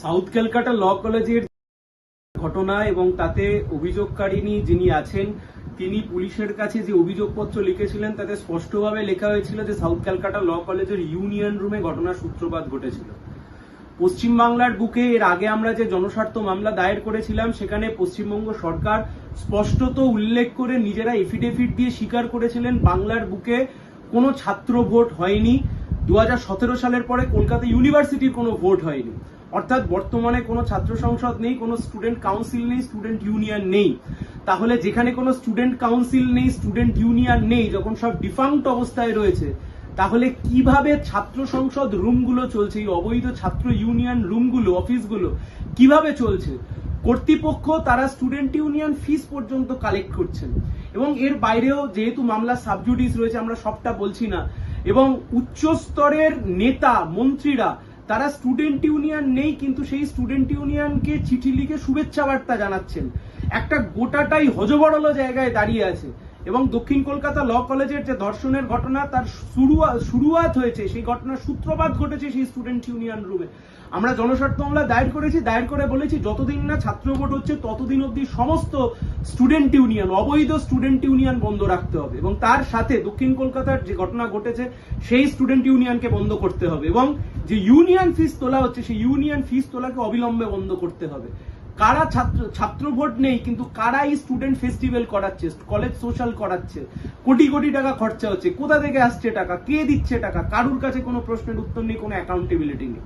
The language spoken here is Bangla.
সাউথ ক্যালকাটা ল কলেজের ঘটনা এবং তাতে অভিযোগকারিনী যিনি আছেন, তিনি পুলিশের কাছে যে অভিযোগপত্র লিখেছিলেন, তাতে স্পষ্টভাবে লেখা হয়েছিল যে সাউথ ক্যালকাটা ল কলেজের ইউনিয়ন রুমে ঘটনার সূত্রপাত ঘটেছিল। পশ্চিমবাংলার বুকে এর আগে আমরা যে জনস্বার্থ মামলা দায়ের করেছিলাম, সেখানে পশ্চিমবঙ্গ সরকার স্পষ্টত উল্লেখ করে নিজেরা এফিডেভিট দিয়ে স্বীকার করেছিলেন, বাংলার বুকে কোনো ছাত্র ভোট হয়নি। দু হাজার সতেরো সালের পরে কলকাতা ইউনিভার্সিটির কোনো ভোট হয়নি। অর্থাৎ বর্তমানে কোনো ছাত্র সংসদ নেই, কোনো স্টুডেন্ট কাউন্সিল নেই স্টুডেন্ট ইউনিয়ন নেই। তাহলে যেখানে কোনো স্টুডেন্ট কাউন্সিল নেই স্টুডেন্ট ইউনিয়ন নেই, যখন সব ডিফাঙ্কড অবস্থায় রয়েছে, তাহলে কীভাবে ছাত্র সংসদ রুমগুলো চলছে, এই অবৈধ ছাত্র ইউনিয়ন রুমগুলো, অফিসগুলো, কীভাবে চলছে? কর্তৃপক্ষ তারা স্টুডেন্ট ইউনিয়ন ফিস পর্যন্ত কালেক্ট করছেন। এবং এর বাইরেও যেহেতু মামলা সাবজুডিস রয়েছে, আমরা সবটা বলছি না। এবং উচ্চ স্তরের নেতা, মন্ত্রীরা তারা স্টুডেন্ট ইউনিয়ন নেই, কিন্তু সেই স্টুডেন্ট ইউনিয়নকে চিঠি লিখে শুভেচ্ছা বার্তা জানাচ্ছেন। একটা গোটাটাই হজবরল জায়গায় দাঁড়িয়ে আছে। এবং দক্ষিণ কলকাতা ল কলেজের যে ধর্ষণের ঘটনা, তার শুরুয়াত হয়েছে, সেই ঘটনার সূত্রপাত ঘটেছে সেই স্টুডেন্ট ইউনিয়ন রুমে। আমরা জনস্বার্থ মামলা দায়ের করেছি, দায়ের করে বলেছি, যতদিন না ছাত্র ভোট হচ্ছে, ততদিন অবধি সমস্ত স্টুডেন্ট ইউনিয়ন, অবৈধ স্টুডেন্ট ইউনিয়ন বন্ধ রাখতে হবে এবং তার সাথে দক্ষিণ কলকাতার যে ঘটনা ঘটেছে, সেই স্টুডেন্ট ইউনিয়নকে বন্ধ করতে হবে এবং যে ইউনিয়ন ফিস তোলা হচ্ছে, সেই ইউনিয়ন ফিস তোলাকে অবিলম্বে বন্ধ করতে হবে। কারা ছাত্র ছাত্র ভোট নেই, কিন্তু কারা এই স্টুডেন্ট ফেস্টিভ্যাল করাচ্ছে কলেজ সোশ্যাল করাচ্ছে, কোটি কোটি টাকা খরচা হচ্ছে, কোথা থেকে আসছে টাকা, কে দিচ্ছে টাকা, কারুর কাছে কোনো প্রশ্নের উত্তর নেই, কোনো অ্যাকাউন্টেবিলিটি নেই।